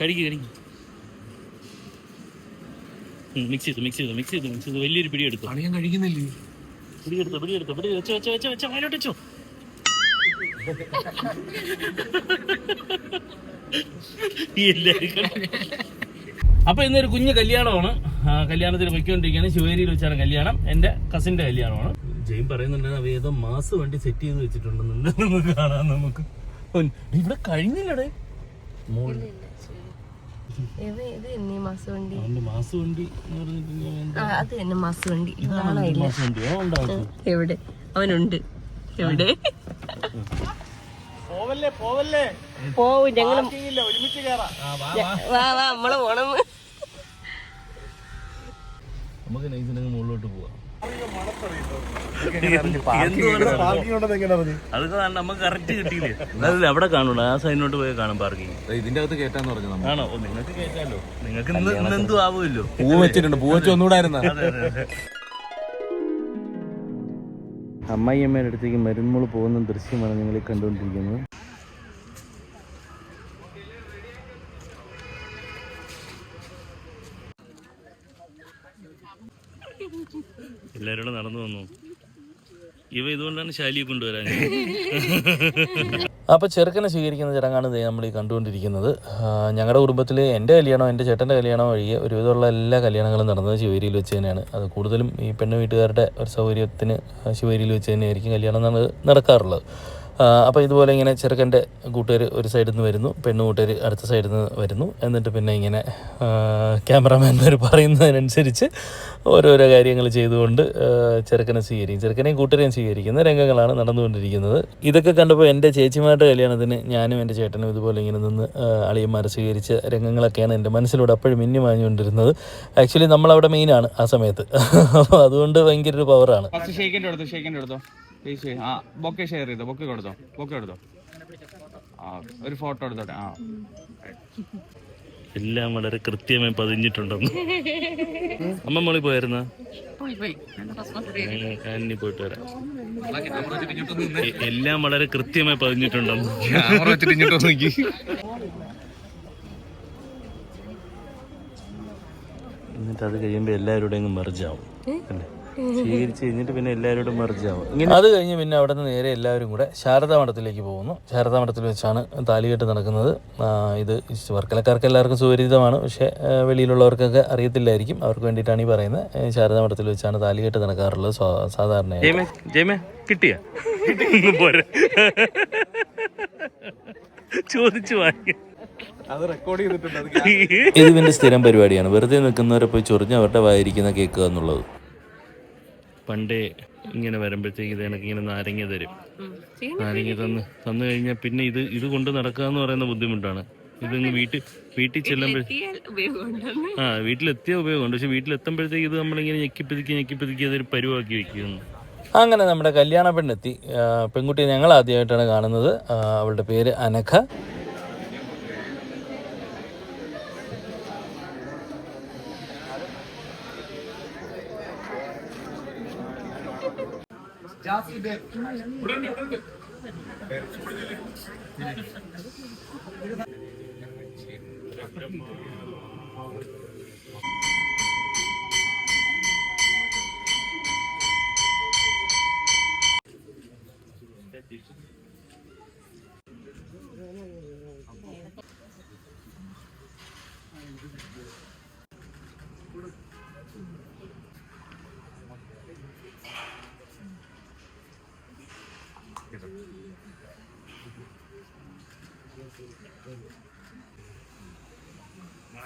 കടിക്ക് കടിക്ക്. മിക്സ് ചെയ്തു മിക്സ് ചെയ്തു മിക്സ് ചെയ്തു മിക്സ് ചെയ്തു. വലിയൊരു പിടി എടുത്തു. അളിയൻ കഴിക്കുന്നില്ലേ? പിടിയെടുത്തു പിടിയെടുത്തു പിടി വെച്ചോ വെച്ചോ വെച്ചോ വെച്ചോ. അതിലോട്ട് വെച്ചോ അപ്പൊ ഇന്നൊരു കുഞ്ഞു കല്യാണമാണ്. കല്യാണത്തിന് പൊയ്ക്കൊണ്ടിരിക്കുകയാണ്. ശിവേരിയിൽ വെച്ചാണ് കല്യാണം. എന്റെ കസിന്റെ കല്യാണമാണ്. ജെയിം പറയുന്നുണ്ട് ഏതോ മാസ് വണ്ടി സെറ്റ് ചെയ്ത് വെച്ചിട്ടുണ്ടെന്ന് കാണാൻ നമുക്ക്. ഇവിടെ കഴിഞ്ഞില്ലടേ. അത് തന്നെ മാസവണ്ടി. എവിടെ? അവനുണ്ട്. എവിടെ? പോവല്ലേ പോവല്ലേ? പോവും കയറാം വാ വാ നമ്മളെ പോണം. നമുക്ക് നൈസിനങ്ങ് മുകളിലോട്ട് പോവാം. അതൊക്കെ നമുക്ക് കറക്റ്റ് കിട്ടിയില്ലേ? അതല്ല അവിടെ കാണൂടാ ആ സൈഡിലോട്ട് പോയി കാണും പാർക്കിംഗ് ഇതിന്റെ അകത്ത് കേട്ടാന്ന് പറഞ്ഞു ആണോ? നിങ്ങൾക്ക് കേൾക്കാലോ നിങ്ങൾക്ക് ഇന്ന് എന്തും ആവുമല്ലോ? പൂ വെച്ചിട്ടുണ്ട്. പൂ വെച്ച് ഒന്നുകൂടായിരുന്ന അമ്മായിയമ്മയുടെ അടുത്തേക്ക് മരുമോൾ പോകുന്ന ദൃശ്യമാണ് നിങ്ങൾ കണ്ടുകൊണ്ടിരിക്കുന്നത്. എല്ലാവരും നടന്നു വന്നു. ഇവ ഇതുകൊണ്ടാണ് ശാലിയെ കൊണ്ടുവരാൻ. അപ്പോൾ ചെറുക്കനെ സ്വീകരിക്കുന്ന ചടങ്ങാണ് നമ്മൾ ഈ കണ്ടുകൊണ്ടിരിക്കുന്നത്. ഞങ്ങളുടെ കുടുംബത്തിൽ എന്റെ കല്യാണം എന്റെ ചേട്ടന്റെ കല്യാണം ഒഴികെ ഒരുവിധമുള്ള എല്ലാ കല്യാണങ്ങളും നടന്നത് ശിവേരിയിൽ വെച്ച് തന്നെയാണ്. അത് കൂടുതലും ഈ പെണ്ണ് വീട്ടുകാരുടെ ഒരു സൗകര്യത്തിന് ശിവേരിയിൽ വെച്ച് തന്നെയായിരിക്കും കല്യാണം നട- നടക്കാറുള്ളത്. അപ്പോൾ ഇതുപോലെ ഇങ്ങനെ ചെറുക്കന്റെ കൂട്ടുകാർ ഒരു സൈഡിൽ നിന്ന് വരുന്നു പെണ്ണ് കൂട്ടുകാർ അടുത്ത സൈഡിൽ നിന്ന് വരുന്നു. എന്നിട്ട് പിന്നെ ഇങ്ങനെ ക്യാമറാമാൻമാർ പറയുന്നതിനനുസരിച്ച് ഓരോരോ കാര്യങ്ങൾ ചെയ്തുകൊണ്ട് ചെറുക്കനെ സ്വീകരിക്കും. ചെറുക്കനെയും കൂട്ടരെയും സ്വീകരിക്കുന്ന രംഗങ്ങളാണ് നടന്നുകൊണ്ടിരിക്കുന്നത്. ഇതൊക്കെ കണ്ടപ്പോൾ എന്റെ ചേച്ചിമാരുടെ കല്യാണത്തിന് ഞാനും എന്റെ ചേട്ടനും ഇതുപോലെ ഇങ്ങനെ നിന്ന് അളിയന്മാരെ സ്വീകരിച്ച രംഗങ്ങളൊക്കെയാണ് എന്റെ മനസ്സിലൂടെ അപ്പോഴും മിന്നി മാഞ്ഞുകൊണ്ടിരുന്നത്. ആക്ച്വലി നമ്മളവിടെ മെയിനാണ് ആ സമയത്ത്. അപ്പോൾ അതുകൊണ്ട് ഭയങ്കര ഒരു പവറാണ് ഷേക്കിന്റെ ഷേക്കിന്റെ ഷേക്കിന്റെ എടുത്തോ ആ ബൊക്കെ ഷെയർ ചെയ്തോ? ബൊക്കെ കൊടുത്തോ? ബൊക്കെ എടുത്തോ ആ ഒരു ഫോട്ടോ എടുത്തോട്ടെ. ആ. എല്ലാം വളരെ കൃത്യമായി പതിഞ്ഞിട്ടുണ്ടെന്ന്. അമ്മ മോളി പോയിട്ട് വരാം. എ- എല്ലാം വളരെ കൃത്യമായി പതിഞ്ഞിട്ടുണ്ടെന്ന്. എന്നിട്ട് അത് കഴിയുമ്പോൾ എല്ലാവരോടും അങ്ങ് മെർജാവും അല്ലേ? സ്വീകരിച്ച് കഴിഞ്ഞിട്ട് പിന്നെ എല്ലാവരോടും അത് കഴിഞ്ഞ് പിന്നെ അവിടെ നിന്ന് നേരെ എല്ലാവരും കൂടെ ശാരദാ മഠത്തിലേക്ക് പോകുന്നു. ശാരദാ മഠത്തിൽ വെച്ചാണ് താലികെട്ട് നടക്കുന്നത്. ഇത് വർക്കലക്കാർക്ക് എല്ലാവർക്കും സുപരിചിതമാണ്. പക്ഷേ വെളിയിലുള്ളവർക്കൊക്കെ അറിയത്തില്ലായിരിക്കും. അവർക്ക് വേണ്ടിയിട്ടാണ് ഈ പറയുന്നത്. ശാരദാ മഠത്തിൽ വെച്ചാണ് താലികെട്ട് നടക്കാറുള്ളത് സാധാരണ സാധാരണയായി ജയമേ കിട്ടിയ? ചോദിച്ചു വാങ്ങിയ അത് റെക്കോർഡ് ചെയ്തിട്ടുണ്ട് ഇത് പിന്നെ സ്ഥിരം പരിപാടിയാണ്. വെറുതെ നിൽക്കുന്നവരെ പോയി ചൊറിഞ്ഞ് അവരുടെ വായിരിക്കുന്ന കേൾക്കുക എന്നുള്ളത്. പണ്ടേ ഇങ്ങനെ വരുമ്പോഴത്തേക്ക് ഇത് എനിക്ക് ഇങ്ങനെ നാരങ്ങ തരും. നാരങ്ങ തന്ന് തന്നു കഴിഞ്ഞാൽ പിന്നെ ഇത് ഇത് കൊണ്ട് നടക്കുക എന്ന് പറയുന്ന ബുദ്ധിമുട്ടാണ്. ഇതിങ്ങ് വീട്ടിൽ വീട്ടിൽ ചെല്ലുമ്പോൾ ആ വീട്ടിലെത്തിയ ഉപയോഗമുണ്ട്. പക്ഷെ വീട്ടിലെത്തുമ്പോഴത്തേക്ക് ഇത് നമ്മളിങ്ങനെ ഞെക്കിപ്പതുക്കി ഞെക്കിപ്പതുക്കി അതൊരു പരുവാക്കി വെക്കുന്നു. അങ്ങനെ നമ്മുടെ കല്യാണ പെണ്ണെത്തി. പെൺകുട്ടിയെ ഞങ്ങൾ ആദ്യമായിട്ടാണ് കാണുന്നത് അവളുടെ പേര് അനഘ. ಜಾಸ್ತಿ ಬೇಕು Thank you.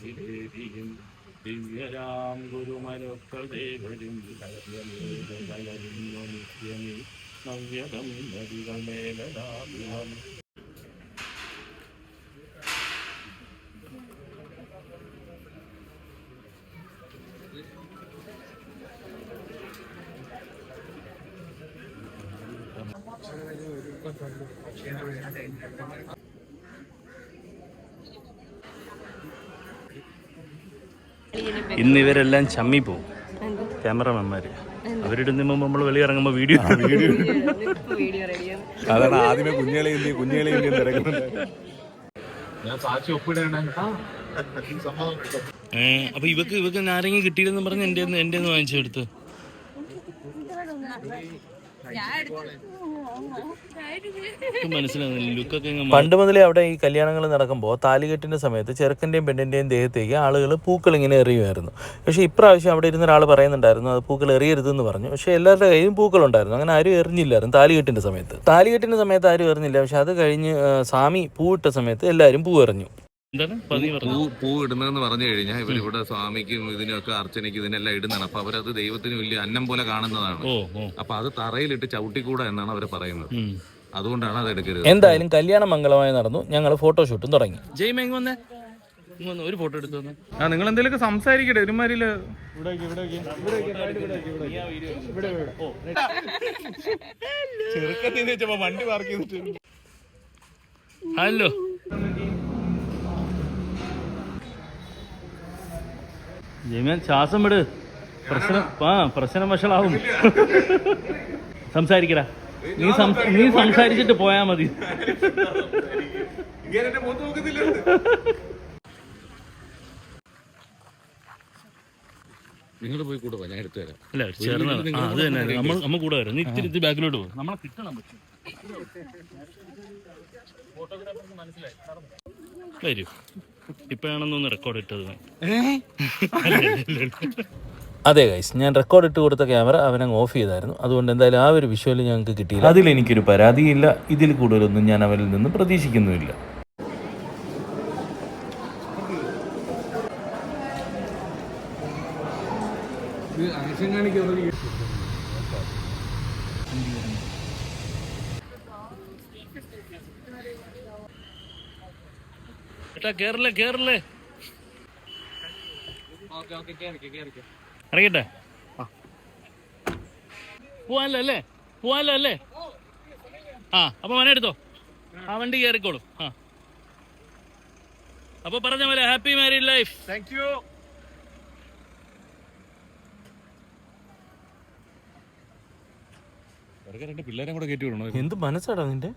ചെയ്തേ ദിവ്യരാം നിത്യമേ ദേവരും നിത്യമേ ഇന്ന് ഇവരെല്ലാം ചമ്മി പോവും ക്യാമറമാന്മാര് അവരിടുന്ന നമ്മൾ വെളിയിറങ്ങുമ്പോൾ വീഡിയോ വീഡിയോ. അതാണ് ആദ്യമേ കുഞ്ഞുകളെ ഇന്ത്യ കുഞ്ഞുകളെ ഇന്ത്യ തിരക്കുന്നുണ്ട് ഞാൻ സാക്ഷി ഒപ്പിടണ അപ്പൊ ഇവക്ക് ഇവക്ക് നാരങ്ങ കിട്ടിയില്ലെന്ന് പറഞ്ഞ് എന്റെ എന്റെ വാങ്ങിച്ചെടുത്ത്? പണ്ട് മുതലേ അവിടെ ഈ കല്യാണങ്ങൾ നടക്കുമ്പോൾ താലികെട്ടിന്റെ സമയത്ത് ചെറുക്കന്റെയും പെണ്ണിന്റെയും ദേഹത്തേക്ക് ആളുകൾ പൂക്കൾ ഇങ്ങനെ എറിയുമായിരുന്നു. പക്ഷേ ഇപ്രാവശ്യം അവിടെ ഇരുന്ന ഒരാൾ പറയുന്നുണ്ടായിരുന്നു അത് പൂക്കൾ എറിയരുതെന്ന് പറഞ്ഞു. പക്ഷേ എല്ലാവരുടെ കയ്യിലും പൂക്കളുണ്ടായിരുന്നു അങ്ങനെ ആരും എറിഞ്ഞില്ലായിരുന്നു താലികെട്ടിന്റെ സമയത്ത്. താലികെട്ടിന്റെ സമയത്ത് ആരും എറിഞ്ഞില്ല. പക്ഷെ അത് കഴിഞ്ഞ് സ്വാമി പൂവിട്ട സമയത്ത് എല്ലാവരും പൂ എറിഞ്ഞു. പൂ പൂ ഇടുന്നതെന്ന് പറഞ്ഞു കഴിഞ്ഞാൽ ഇവരിവിടെ സ്വാമിക്കും ഇതിനൊക്കെ അർച്ചനയ്ക്കും ഇതിനെല്ലാം ഇടുന്നതാണ്. അപ്പൊ അവരത് ദൈവത്തിന് വലിയ അന്നം പോലെ കാണുന്നതാണ്. അപ്പൊ അത് തറയിലിട്ട് ചവിട്ടിക്കൂടാ എന്നാണ് അവർ പറയുന്നത്. അതുകൊണ്ടാണ് അത് എടുക്കരുത്. എന്തായാലും കല്യാണം മംഗളമായി നടന്നു. ഞങ്ങൾ ഫോട്ടോഷൂട്ടും തുടങ്ങി. ജയ് മേങ് വന്നേ. ഒരു ഫോട്ടോ എടുത്തു വന്നേ. ആ നിങ്ങൾ എന്തെങ്കിലുമൊക്കെ സംസാരിക്കട്ടെ. ഒരുമാതിരി വണ്ടി പാർക്ക് ചെയ്തിട്ട് ഹലോ. ജയമൻ ശ്വാസം വിട്. പ്രശ്നം ആ പ്രശ്നം വഷളാവും. സംസാരിക്കടാ. നീ നീ സംസാരിച്ചിട്ട് പോയാ മതി. നിങ്ങൾ പോയി കൂടെ ഞാൻ എടുത്തു തരാം. അല്ല ചേർന്നാണ് അത് തന്നെ നമ്മൾ നമ്മൾ കൂടെ വരാം. നീ ഇത്തിരി ഇത്തിരി ബാക്കിലോട്ട് പോകും നമ്മളെ കിട്ടണം പക്ഷേ. വരൂ. ഇപ്പോഴാണെന്നൊന്ന് റെക്കോർഡ് ഇട്ടത്. അതെ ഗൈസ് ഞാൻ റെക്കോർഡ് ഇട്ട് കൊടുത്ത ക്യാമറ അവൻ അങ്ങ് ഓഫ് ചെയ്തായിരുന്നു. അതുകൊണ്ട് എന്തായാലും ആ ഒരു വിഷ്വൽ ഞങ്ങൾക്ക് കിട്ടിയില്ല. അതിൽ എനിക്കൊരു പരാതിയില്ല. ഇതിൽ കൂടുതലൊന്നും ഞാൻ അവരിൽ നിന്ന് പ്രതീക്ഷിക്കുന്നുമില്ല. ഇത് കേറല്ലേ കേറല്ലേ. ഇറങ്ങിട്ടെ പോവാനല്ലോ അല്ലേ? പോവാനല്ലോ അല്ലേ? ആ അപ്പൊ മന എടുത്തോ. ആ വണ്ടി കയറിക്കോളൂ ആ. അപ്പൊ പറഞ്ഞ പോലെ happy married life. Thank you രണ്ട് പിള്ളേരെ കൂടെ കയറ്റി വിടണോ? എന്ത് മനസ്സാടാ നിന്റെ?